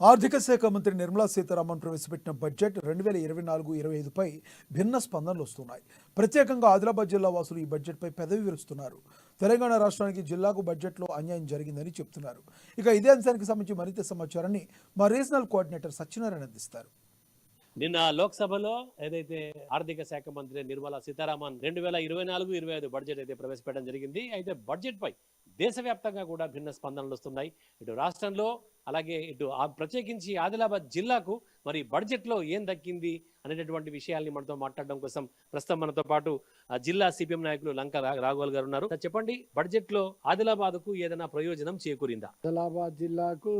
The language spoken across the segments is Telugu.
ఆర్థిక శాఖ మంత్రి నిర్మలా సీతారామన్ ప్రవేశపెట్టిన బడ్జెట్ రెండు వేల ఇరవై నాలుగు ఇరవై ఐదుపై భిన్న స్పందనలు వస్తున్నాయి. ప్రత్యేకంగా ఆదిలాబాద్ జిల్లా వాసులు ఈ బడ్జెట్పై పెదవి విరుస్తున్నారు. తెలంగాణ రాష్ట్రానికి జిల్లాకు బడ్జెట్లో అన్యాయం జరిగిందని చెప్తున్నారు. ఇక ఇదే అంశానికి సంబంధించి మరింత సమాచారాన్ని మా రీజనల్ కోఆర్డినేటర్ సత్యనారాయణ అందిస్తారు. నిన్న లోక్సభలో ఏదైతే ఆర్థిక శాఖ మంత్రి నిర్మలా సీతారామన్ రెండు వేల ఇరవై నాలుగు ఇరవై ఐదు బడ్జెట్ అయితే ప్రవేశపెట్టడం జరిగింది అయితే బడ్జెట్ పై దేశవ్యాప్తంగా కూడా భిన్న స్పందనలు వస్తున్నాయి. ఇటు రాష్ట్రంలో అలాగే ఇటు ఆ- ప్రత్యేకించి ఆదిలాబాద్ జిల్లాకు మరి బడ్జెట్లో ఏం దక్కింది అనేటటువంటి విషయాల్ని మనతో మాట్లాడడం కోసం ప్రస్తుతం మనతో పాటు జిల్లా సిపిఎం నాయకులు లంక రాఘోల్ రాఘవల్ గారు ఉన్నారు. చెప్పండి బడ్జెట్లో ఏదైనా ప్రయోజనం చేకూరిందా? ఆదిలాబాద్ జిల్లాకు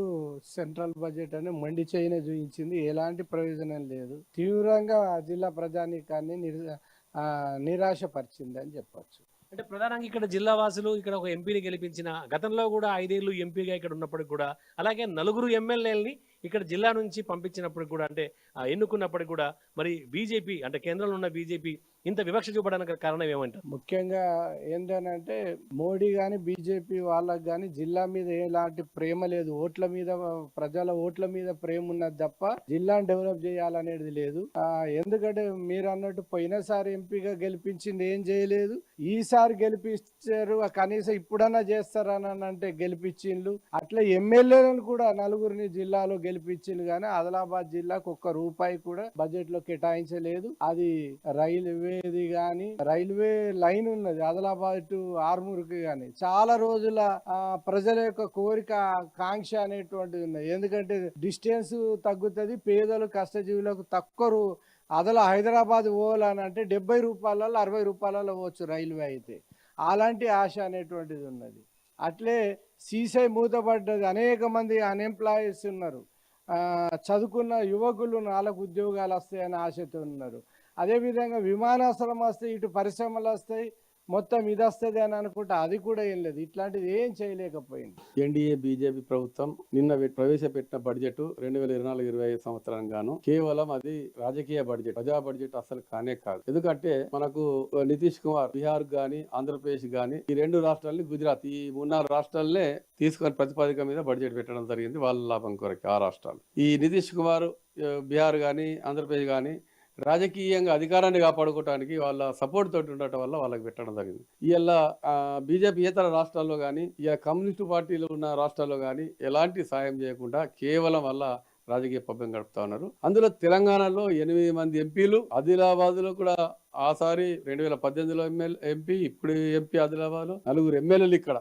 సెంట్రల్ బడ్జెట్ అని మండి చేయనే చూపించింది. ఎలాంటి ప్రయోజనం లేదు. తీవ్రంగా జిల్లా ప్రజానీకాన్ని నిరాశపరిచింది అని చెప్పచ్చు. అంటే ప్రధానంగా ఇక్కడ జిల్లా వాసులు ఇక్కడ ఒక ఎంపీని గెలిపించిన గతంలో కూడా ఐదేళ్ళు ఎంపీగా ఇక్కడ ఉన్నప్పటికి కూడా అలాగే నలుగురు ఎమ్మెల్యేలని ఇక్కడ జిల్లా నుంచి పంపించినప్పటికి కూడా అంటే ఎన్నుకున్నప్పటికి కూడా మరి బీజేపీ అంటే కేంద్రంలో ఉన్న బీజేపీ ఇంత వివక్ష చూపడానికి కారణం ఏమంటారు? ముఖ్యంగా ఏంటనంటే మోడీ గాని బీజేపీ వాళ్ళకి కానీ జిల్లా మీద ఎలాంటి ప్రేమ లేదు. ఓట్ల మీద ప్రజల ఓట్ల మీద ప్రేమ ఉన్నది తప్ప జిల్లాను డెవలప్ చేయాలనేది లేదు. ఎందుకంటే మీరు అన్నట్టు పోయినసారి ఎంపీగా గెలిపించింది ఏం చేయలేదు. ఈసారి గెలిపించారు కనీసం ఇప్పుడన్నా చేస్తారని అంటే గెలిపించిండ్లు. అట్లా ఎమ్మెల్యేలను కూడా నలుగురిని జిల్లాలో గెలిపించింది కానీ ఆదిలాబాద్ జిల్లాకు ఒక్క రూపాయి కూడా బడ్జెట్లో కేటాయించలేదు. అది రైల్వేది కానీ రైల్వే లైన్ ఉన్నది ఆదిలాబాద్ టు ఆర్మూర్కి కానీ చాలా రోజుల ప్రజల యొక్క కోరిక కాంక్ష అనేటువంటిది ఉన్నది. ఎందుకంటే డిస్టెన్స్ తగ్గుతుంది పేదలు కష్టజీవులకు తక్కువ అదల హైదరాబాద్ పోవాలని అంటే డెబ్బై రూపాయలలో అరవై రూపాయలలో పోవచ్చు రైల్వే అయితే. అలాంటి ఆశ అనేటువంటిది ఉన్నది. అట్లే సీసై మూతపడ్డది. అనేక మంది అన్ఎంప్లాయీస్ ఉన్నారు. చదువుకున్న యువకులు నాలుగు ఉద్యోగాలు వస్తాయని ఆశతో ఉన్నారు. అదేవిధంగా విమానాశ్రయం వస్తాయి ఇటు పరిశ్రమలు వస్తాయి మొత్తం ఇది వస్తుంది అని అనుకుంటే అది కూడా ఏం లేదు. ఇట్లాంటిది ఏం చేయలేకపోయింది. ఎన్డీఏ బీజేపీ ప్రభుత్వం నిన్న ప్రవేశపెట్టిన బడ్జెట్ రెండు వేల ఇరవై నాలుగు ఇరవై ఐదు సంవత్సరం గాను కేవలం అది రాజకీయ బడ్జెట్ ప్రజా బడ్జెట్ అసలు కానే కాదు. ఎందుకంటే మనకు నితీష్ కుమార్ బీహార్ గాని ఆంధ్రప్రదేశ్ గాని ఈ రెండు రాష్ట్రాలని గుజరాత్ ఈ మూడు రాష్ట్రాలనే తీసుకొని ప్రతిపాదిక మీద బడ్జెట్ పెట్టడం జరిగింది వాళ్ళ లాభం కొరకు ఆ రాష్ట్రాలు. ఈ నితీష్ కుమార్ బీహార్ గాని ఆంధ్రప్రదేశ్ కానీ రాజకీయంగా అధికారాన్ని కాపాడుకోవడానికి వాళ్ళ సపోర్ట్ తోటి ఉండటం వల్ల వాళ్ళకి పెట్టడం జరిగింది. ఇవాళ బీజేపీ ఇతర రాష్ట్రాల్లో కానీ ఇక కమ్యూనిస్టు పార్టీలు ఉన్న రాష్ట్రాల్లో కానీ ఎలాంటి సాయం చేయకుండా కేవలం వల్ల రాజకీయ పబ్బం గడుపుతా ఉన్నారు. అందులో తెలంగాణలో ఎనిమిది మంది ఎంపీలు ఆదిలాబాద్లో కూడా ఆసారి రెండు వేల పద్దెనిమిదిలో ఎమ్మెల్యే ఎంపీ ఇప్పుడు ఎంపీ ఆదిలాబాద్లో నలుగురు ఎమ్మెల్యేలు ఇక్కడ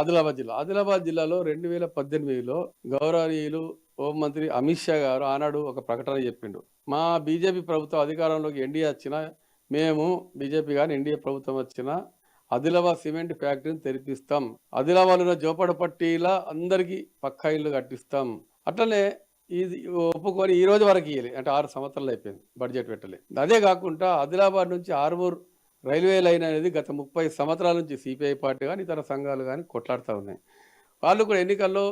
ఆదిలాబాద్ జిల్లా. ఆదిలాబాద్ జిల్లాలో రెండు వేల పద్దెనిమిదిలో గౌరవనీయులు హోంమంత్రి అమిత్ షా గారు ఆనాడు ఒక ప్రకటన చెప్పిండు. మా బీజేపీ ప్రభుత్వం అధికారంలోకి ఎన్డీఏ వచ్చినా మేము బీజేపీ కానీ ఎన్డీఏ ప్రభుత్వం వచ్చినా ఆదిలాబాద్ సిమెంట్ ఫ్యాక్టరీని తెరిపిస్తాం. ఆదిలాబాద్లో జోపడపట్టిలా జోపడ అందరికీ పక్కా ఇల్లు కట్టిస్తాం. అట్లనే ఇది ఒప్పుకొని ఈ రోజు వరకు ఇవ్వాలి అంటే ఆరు సంవత్సరాలు అయిపోయింది బడ్జెట్ పెట్టలే. అదే కాకుండా ఆదిలాబాద్ నుంచి ఆర్మూర్ రైల్వే లైన్ అనేది గత ముప్పై సంవత్సరాల నుంచి సిపిఐ పార్టీ కానీ ఇతర సంఘాలు కానీ కొట్లాడుతూ ఉన్నాయి. వాళ్ళు కూడా ఎన్నికల్లో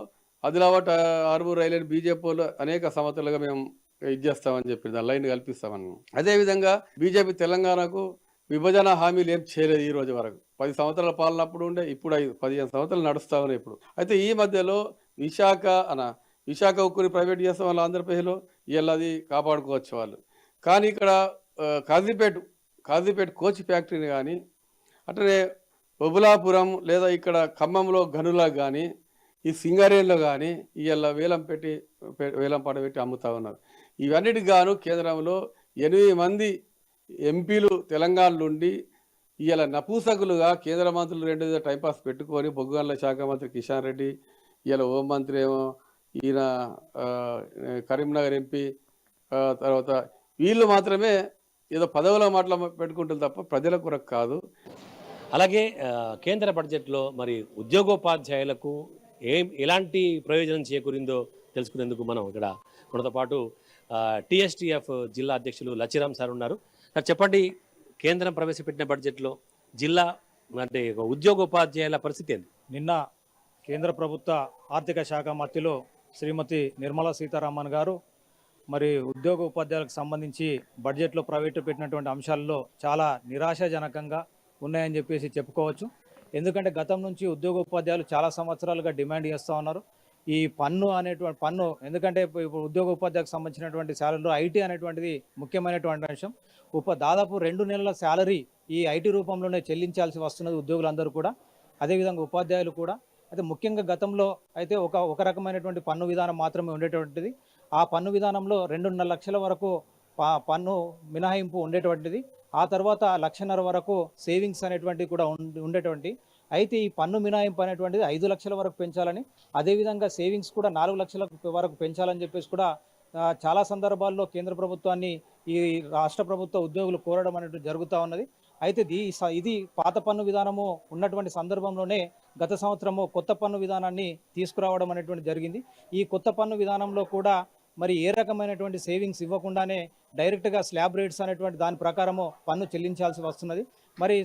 ఆదిలాబాద్ ఆ, ఆర్మూర్ రైల్వే బీజేపీలో అనేక సంవత్సరాలుగా మేము ఇది చేస్తామని చెప్పి దాని లైన్ కల్పిస్తామని అదేవిధంగా బీజేపీ తెలంగాణకు విభజన హామీలు ఏం చేయలేదు ఈ రోజు వరకు. పది సంవత్సరాల పాలనప్పుడు ఉండే ఇప్పుడు ఐదు పదిహేను సంవత్సరాలు నడుస్తా ఉన్నాయి ఇప్పుడు. అయితే ఈ మధ్యలో విశాఖ అన విశాఖ ఉక్కుని ప్రైవేట్ చేస్తాం వాళ్ళు ఆంధ్రప్రదేశ్లో వీళ్ళది అది కాపాడుకోవచ్చు వాళ్ళు. కానీ ఇక్కడ కాజీపేట కాజీపేట కోచ్ ఫ్యాక్టరీని కానీ అట్లనే బొబులాపురం లేదా ఇక్కడ ఖమ్మంలో గనులకు కానీ ఈ సింగరేణిలో కానీ ఇవాళ వేలం పెట్టి పె- వేలం పాట పెట్టి అమ్ముతా ఉన్నారు. ఇవన్నిటికి గాను కేంద్రంలో ఎనిమిది మంది ఎంపీలు తెలంగాణ నుండి ఇవాళ నపూసకులుగా కేంద్ర మంత్రులు రెండు టైంపాస్ పెట్టుకొని బొగ్గుగన్ల శాఖ మంత్రి కిషన్ రెడ్డి ఇవాళ హోం మంత్రి ఏమో ఈయన కరీంనగర్ ఎంపీ తర్వాత వీళ్ళు మాత్రమే ఏదో పదవుల మాటలు పెట్టుకుంటారు తప్ప ప్రజల కొరకు కాదు. అలాగే కేంద్ర బడ్జెట్లో మరి ఉద్యోగోపాధ్యాయులకు ఏం ఎలాంటి ప్రయోజనం చేకూరిందో తెలుసుకునేందుకు మనం ఇక్కడ మనతో పాటు టిఎస్టిఎఫ్ జిల్లా అధ్యక్షులు లచ్చిరామ్ సార్ ఉన్నారు. సార్ చెప్పండి కేంద్రం ప్రవేశపెట్టిన బడ్జెట్లో జిల్లా అంటే ఉద్యోగోపాధ్యాయుల పరిస్థితి ఏంది? నిన్న కేంద్ర ప్రభుత్వ ఆర్థిక శాఖ మధ్యలో శ్రీమతి నిర్మలా సీతారామన్ గారు మరి ఉద్యోగ ఉపాధ్యాయులకు సంబంధించి బడ్జెట్లో ప్రవేశపెట్టినటువంటి అంశాల్లో చాలా నిరాశాజనకంగా ఉన్నాయని చెప్పేసి చెప్పుకోవచ్చు. ఎందుకంటే గతం నుంచి ఉద్యోగ ఉపాధ్యాయులు చాలా సంవత్సరాలుగా డిమాండ్ చేస్తూ ఉన్నారు. ఈ పన్ను అనేటువంటి పన్ను ఎందుకంటే ఇప్పుడు ఇప్పుడు ఉద్యోగ ఉపాధ్యాయులకు సంబంధించినటువంటి శాలరీలో ఐటీ అనేటువంటిది ముఖ్యమైనటువంటి అంశం. ఉప దాదాపు రెండు నెలల శాలరీ ఈ ఐటీ రూపంలోనే చెల్లించాల్సి వస్తున్నది ఉద్యోగులందరూ కూడా. అదేవిధంగా ఉపాధ్యాయులు కూడా. అయితే ముఖ్యంగా గతంలో అయితే ఒక ఒక రకమైనటువంటి పన్ను విధానం మాత్రమే ఉండేటువంటిది. ఆ పన్ను విధానంలో రెండున్నర లక్షల వరకు ప- పన్ను మినహాయింపు ఉండేటువంటిది. ఆ తర్వాత లక్షన్నర వరకు సేవింగ్స్ అనేటువంటివి కూడా ఉండేటువంటి అయితే ఈ పన్ను మినహాయింపు అనేటువంటిది ఐదు లక్షల వరకు పెంచాలని అదేవిధంగా సేవింగ్స్ కూడా నాలుగు లక్షల వరకు పెంచాలని చెప్పేసి కూడా చాలా సందర్భాల్లో కేంద్ర ప్రభుత్వాన్ని ఈ రాష్ట్ర ప్రభుత్వ ఉద్యోగులు కోరడం అనేది జరుగుతూ ఉన్నది. అయితే దీ ఇది పాత పన్ను విధానము ఉన్నటువంటి సందర్భంలోనే గత సంవత్సరము కొత్త పన్ను విధానాన్ని తీసుకురావడం అనేటువంటి జరిగింది. ఈ కొత్త పన్ను విధానంలో కూడా మరి ఏ రకమైనటువంటి సేవింగ్స్ ఇవ్వకుండానే డైరెక్ట్గా స్లాబ్ రేట్స్ అనేటువంటి దాని ప్రకారము పన్ను చెల్లించాల్సి వస్తున్నది. మరి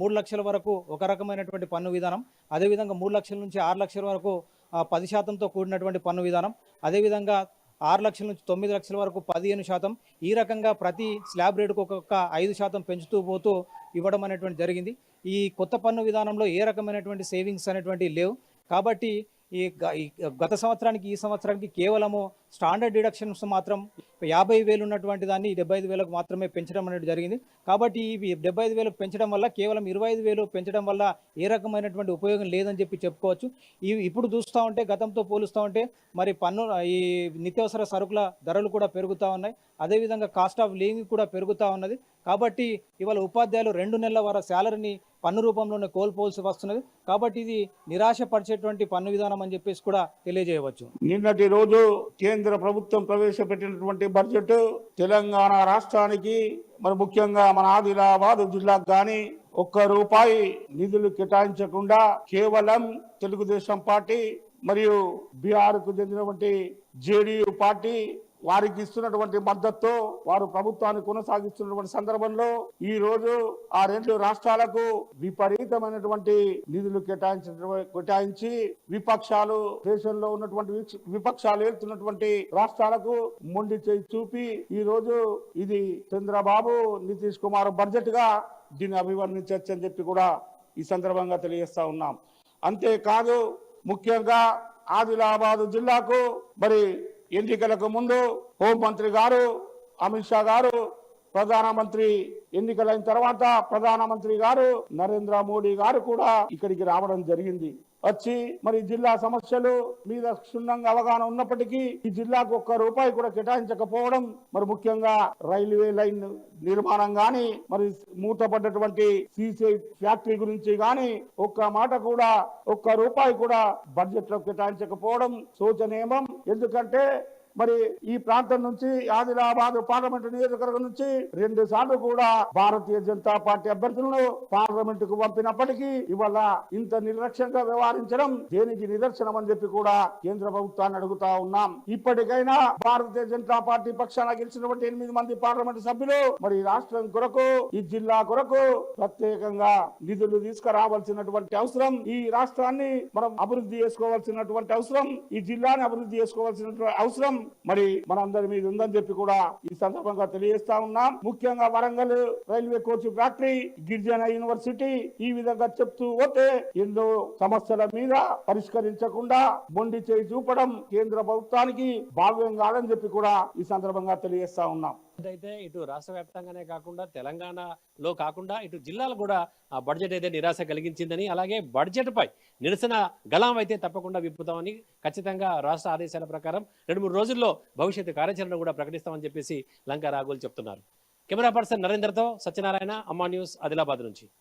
మూడు లక్షల వరకు ఒక రకమైనటువంటి పన్ను విధానం అదేవిధంగా మూడు లక్షల నుంచి ఆరు లక్షల వరకు పది శాతంతో కూడినటువంటి పన్ను విధానం అదేవిధంగా ఆరు లక్షల నుంచి తొమ్మిది లక్షల వరకు పదిహేను శాతం ఈ రకంగా ప్రతి స్లాబ్ రేటుకు ఒక్కొక్క ఐదు శాతం పెంచుతూ పోతూ ఇవ్వడం అనేటువంటి జరిగింది. ఈ కొత్త పన్ను విధానంలో ఏ రకమైనటువంటి సేవింగ్స్ అనేటువంటివి లేవు. కాబట్టి ఈ గత సంవత్సరానికి ఈ సంవత్సరానికి కేవలము స్టాండర్డ్ డిడక్షన్స్ మాత్రం యాభై వేలు ఉన్నటువంటి దాన్ని డెబ్బై ఐదు వేలకు మాత్రమే పెంచడం అనేది జరిగింది. కాబట్టి ఇవి డెబ్బై ఐదు వేలకు పెంచడం వల్ల కేవలం ఇరవై ఐదు వేలు పెంచడం వల్ల ఏ రకమైనటువంటి ఉపయోగం లేదని చెప్పి చెప్పుకోవచ్చు. ఇవి ఇప్పుడు చూస్తూ ఉంటే గతంతో పోలుస్తూ ఉంటే మరి పన్ను ఈ నిత్యావసర సరుకుల ధరలు కూడా పెరుగుతూ ఉన్నాయి. అదేవిధంగా కాస్ట్ ఆఫ్ లివింగ్ కూడా పెరుగుతూ ఉన్నది. కాబట్టి ఇవాళ ఉపాధ్యాయులు రెండు నెలల వర శాలరీని పన్ను రూపంలోనే కోల్పోవలసి వస్తున్నది. కాబట్టి ఇది నిరాశపరిచేటువంటి పన్ను విధానం అని చెప్పేసి కూడా తెలియజేయవచ్చు. నిన్నటి రోజు కేంద్ర కేంద్ర ప్రభుత్వం ప్రవేశపెట్టినటువంటి బడ్జెట్ తెలంగాణ రాష్ట్రానికి మరి ముఖ్యంగా మన ఆదిలాబాద్ జిల్లాకు కానీ ఒక్క రూపాయి నిధులు కేటాయించకుండా కేవలం తెలుగుదేశం పార్టీ మరియు బీహార్కు కు చెందినటువంటి జేడీయూ పార్టీ వారికి ఇస్తున్నటువంటి మద్దతుతో వారు ప్రభుత్వాన్ని కొనసాగిస్తున్నటువంటి సందర్భంలో ఈ రోజు ఆ రెండు రాష్ట్రాలకు విపరీతమైనటువంటి నిధులు కేటాయించిన కేటాయించి విపక్షాలు దేశంలో ఉన్నటువంటి విపక్షాలు ఏలుతున్నటువంటి రాష్ట్రాలకు మొండి చేయి చూపి ఈ రోజు ఇది చంద్రబాబు నితీష్ కుమార్ బడ్జెట్గా దీన్ని అభివర్ణించవచ్చు అని చెప్పి కూడా ఈ సందర్భంగా తెలియజేస్తా ఉన్నాం. అంతేకాదు ముఖ్యంగా ఆదిలాబాదు జిల్లాకు మరి ఎన్నికలకు ముందు హోంమంత్రి గారు అమిత్ షా గారు ప్రధానమంత్రి ఎన్నికలైన తర్వాత ప్రధానమంత్రి గారు నరేంద్ర మోడీ గారు కూడా ఇక్కడికి రావడం జరిగింది. వచ్చి మరి జిల్లా సమస్యలు మీద క్షుణ్ణంగా అవగాహన ఉన్నప్పటికీ ఈ జిల్లాకు ఒక్క రూపాయి కూడా కేటాయించకపోవడం మరి ముఖ్యంగా రైల్వే లైన్ నిర్మాణం గాని మరి మూతపడ్డటువంటి సీసీ ఫ్యాక్టరీ గురించి గాని ఒక్క మాట కూడా ఒక్క రూపాయి కూడా బడ్జెట్లో కేటాయించకపోవడం శోచనీయం. ఎందుకంటే మరి ఈ ప్రాంతం నుంచి ఆదిలాబాద్ పార్లమెంట్ నియోజకవర్గం నుంచి రెండు సార్లు కూడా భారతీయ జనతా పార్టీ అభ్యర్థులను పార్లమెంట్కు పంపినప్పటికీ ఇవాళ ఇంత నిర్లక్ష్యంగా వ్యవహరించడం దేనికి నిదర్శనం అని చెప్పి కూడా కేంద్ర ప్రభుత్వాన్ని అడుగుతా ఉన్నాం. ఇప్పటికైనా భారతీయ జనతా పార్టీ పక్షాన గెలిచినటువంటి ఎనిమిది మంది పార్లమెంట్ సభ్యులు మరి రాష్ట్రం కొరకు ఈ జిల్లా కొరకు ప్రత్యేకంగా నిధులు తీసుకురావాల్సినటువంటి అవసరం ఈ రాష్ట్రాన్ని మనం అభివృద్ధి చేసుకోవాల్సినటువంటి అవసరం ఈ జిల్లాని అభివృద్ధి చేసుకోవాల్సినటువంటి అవసరం మరి మనందరి మీద ఉందని చెప్పి కూడా ఈ సందర్భంగా తెలియజేస్తా ఉన్నాం. ముఖ్యంగా వరంగల్ రైల్వే కోచ్ ఫ్యాక్టరీ గిరిజన యూనివర్సిటీ ఈ విధంగా చెప్తూ పోతే ఎన్నో సమస్యల మీద పరిష్కరించకుండా మొండి చేయి చూపడం కేంద్ర ప్రభుత్వానికి భావ్యం కాదని చెప్పి కూడా ఈ సందర్భంగా తెలియజేస్తా ఉన్నాం. అయితే ఇటు రాష్ట్ర వ్యాప్తంగానే కాకుండా తెలంగాణలో కాకుండా ఇటు జిల్లాలు కూడా ఆ బడ్జెట్ అయితే నిరాశ కలిగించిందని అలాగే బడ్జెట్ పై నిరసన గళం అయితే తప్పకుండా విప్పుతామని ఖచ్చితంగా రాష్ట్ర ఆదేశాల ప్రకారం రెండు మూడు రోజుల్లో భవిష్యత్తు కార్యాచరణ కూడా ప్రకటిస్తామని చెప్పేసి లంకా రాఘులు చెప్తున్నారు. కెమెరా పర్సన్ నరేందర్తో సత్యనారాయణ అమ్మా న్యూస్ ఆదిలాబాద్ నుంచి.